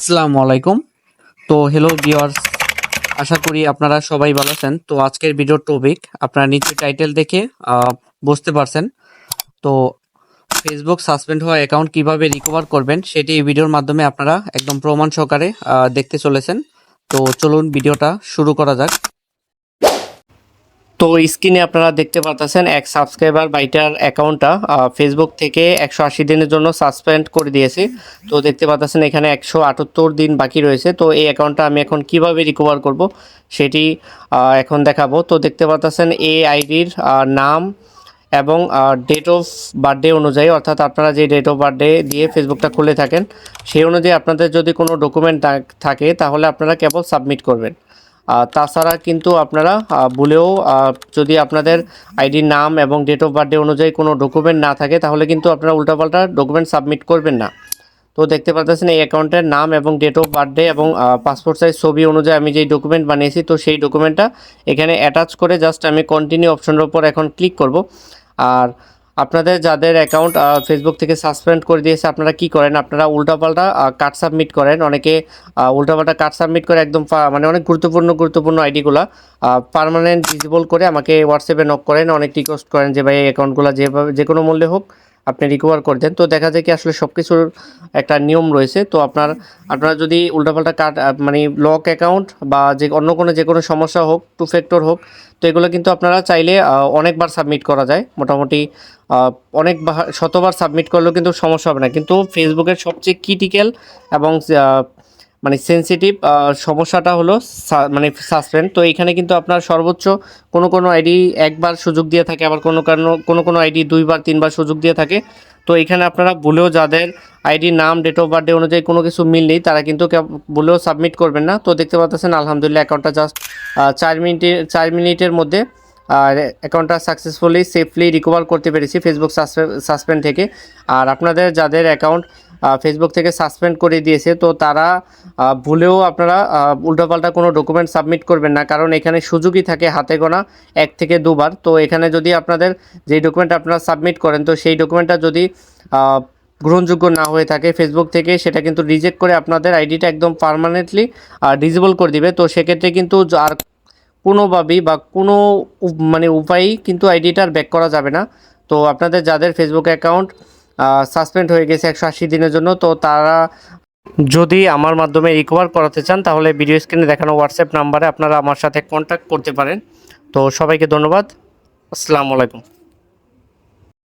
আসসালামু আলাইকুম। তো হ্যালো ভিউয়ার্স আশা করি আপনারা সবাই ভালো আছেন। তো আজকের ভিডিওর টপিক আপনারা নিচে টাইটেল দেখে বুঝতে পারছেন। তো ফেসবুক সাসপেন্ড হওয়া অ্যাকাউন্ট কীভাবে রিকভার করবেন, সেটি এই ভিডিওর মাধ্যমে আপনারা একদম প্রমাণ সহকারে দেখতে চলেছেন। তো চলুন ভিডিওটা শুরু করা যাক। তো স্ক্রিনে আপনারা দেখতে পারতেছেন এক সাবস্ক্রাইবার বাইটার অ্যাকাউন্টটা ফেসবুক থেকে একশো আশি দিনের জন্য সাসপেন্ড করে দিয়েছে। তো দেখতে পাচ্ছেন এখানে একশো আটাত্তর দিন বাকি রয়েছে। তো এই অ্যাকাউন্টটা আমি এখন কীভাবে রিকভার করব সেটি এখন দেখাবো। তো দেখতে পাচ্ছেন এই আইডির নাম এবং ডেট অফ বার্থডে অনুযায়ী, অর্থাৎ আপনারা যে ডেট অফ বার্থডে দিয়ে ফেসবুকটা খুলে থাকেন, সেই অনুযায়ী আপনাদের যদি কোনো ডকুমেন্ট থাকে তাহলে আপনারা কেবল সাবমিট করবেন। তাছাড়া কিন্তু আপনারা ভুলেও যদি আপনাদের আইডির নাম এবং ডেট অফ বার্থডে অনুযায়ী কোনো ডকুমেন্ট না থাকে, তাহলে কিন্তু আপনারা উল্টাপাল্টা ডকুমেন্ট সাবমিট করবেন না। তো দেখতে পাচ্ছেন এই অ্যাকাউন্টের নাম এবং ডেট অফ বার্থডে এবং পাসপোর্ট সাইজ ছবি অনুযায়ী আমি যেই ডকুমেন্ট বানিয়েছি, তো সেই ডকুমেন্টটা এখানে অ্যাটাচ করে জাস্ট আমি কন্টিনিউ অপশনের ওপর এখন ক্লিক করব। আর আপনাদের যাদের অ্যাকাউন্ট ফেসবুক থেকে সাসপেন্ড করে দিয়েছে, আপনারা কি করেন? আপনারা উল্টাপাল্টা কার্ড সাবমিট করেন। অনেকে উল্টাপাল্টা কার্ড সাবমিট করে একদম মানে অনেক গুরুত্বপূর্ণ গুরুত্বপূর্ণ আইডিগুলো পারমানেন্ট ভিজিবল করে আমাকে হোয়াটসঅ্যাপে নক করেন। অনেক রিকোয়েস্ট করেন যে, ভাই, এই অ্যাকাউন্টগুলো যেভাবে যে কোনো মূল্যে হোক আপনি রিকভার করে দেন তো দেখা যায় কি আসলে সব কিছুর একটা নিয়ম রয়েছে। তো আপনার, আপনারা যদি উল্টাপাল্টা কার্ড মানে লক অ্যাকাউন্ট বা যে অন্য কোনো, যে কোনো সমস্যা হোক টু ফ্যাক্টর হোক, তো এগুলো কিন্তু আপনারা চাইলে অনেকবার সাবমিট করা যায়। মোটামুটি অনেক শতবার সাবমিট করলেও কিন্তু সমস্যা হবে না। কিন্তু ফেসবুকের সবচেয়ে ক্রিটিক্যাল এবং মানে সেনসিটিভ সমস্যাটা হলো মানে সাসপেন্ড তো এখানে কিন্তু আপনার সর্বোচ্চ কোনো কোনো আইডি একবার সুযোগ দিয়ে থাকে, আবার কোনো কারণ, কোনো কোনো আইডি দুইবার, তিনবার সুযোগ দিয়ে থাকে। তো এখানে আপনারা ভুলেও যাদের আইডি নাম ডেট অফ বার্থডে অনুযায়ী কোনো কিছু মিল নেই, তারা কিন্তু ভুলেও সাবমিট করবেন না। তো দেখতে পাচ্ছেন, আলহামদুলিল্লাহ অ্যাকাউন্টটা জাস্ট চার মিনিটের চার মিনিটের মধ্যে, আর অ্যাকাউন্টটা সাকসেসফুলি সেফলি রিকভার করতে পেরেছি ফেসবুক সাসপেন্ড থেকে। আর আপনাদের যাদের অ্যাকাউন্ট ফেসবুক থেকে সাসপেন্ড করে দিয়েছে। তো তারা ভুলেও আপনারা উল্টোপাল্টা কোনো ডকুমেন্ট সাবমিট করবেন না। কারণ এখানে সুযোগই থাকে হাতে গোনা এক থেকে দুবার। তো এখানে যদি আপনাদের যে ডকুমেন্ট আপনারা সাবমিট করেন, তো সেই ডকুমেন্টটা যদি গ্রহণযোগ্য না হয়ে থাকে ফেসবুক থেকে, সেটা কিন্তু রিজেক্ট করে আপনাদের আইডিটা একদম পার্মানেন্টলি ডিসেবল করে দিবে। তো সেক্ষেত্রে কিন্তু আর কোনোভাবেই বা কোনো মানে উপায়েই কিন্তু আইডিটা আর ব্যাক করা যাবে না। তো আপনাদের যাদের ফেসবুক অ্যাকাউন্ট সাসপেন্ড হয়ে গেছে একশো আশি দিনের জন্য। তো তারা যদি আমার মাধ্যমে রিকভার করাতে চান, তাহলে ভিডিও স্ক্রিনে দেখানো হোয়াটসঅ্যাপ নাম্বারে আপনারা আমার সাথে কন্ট্যাক্ট করতে পারেন। তো সবাইকে ধন্যবাদ। আসসালামু আলাইকুম।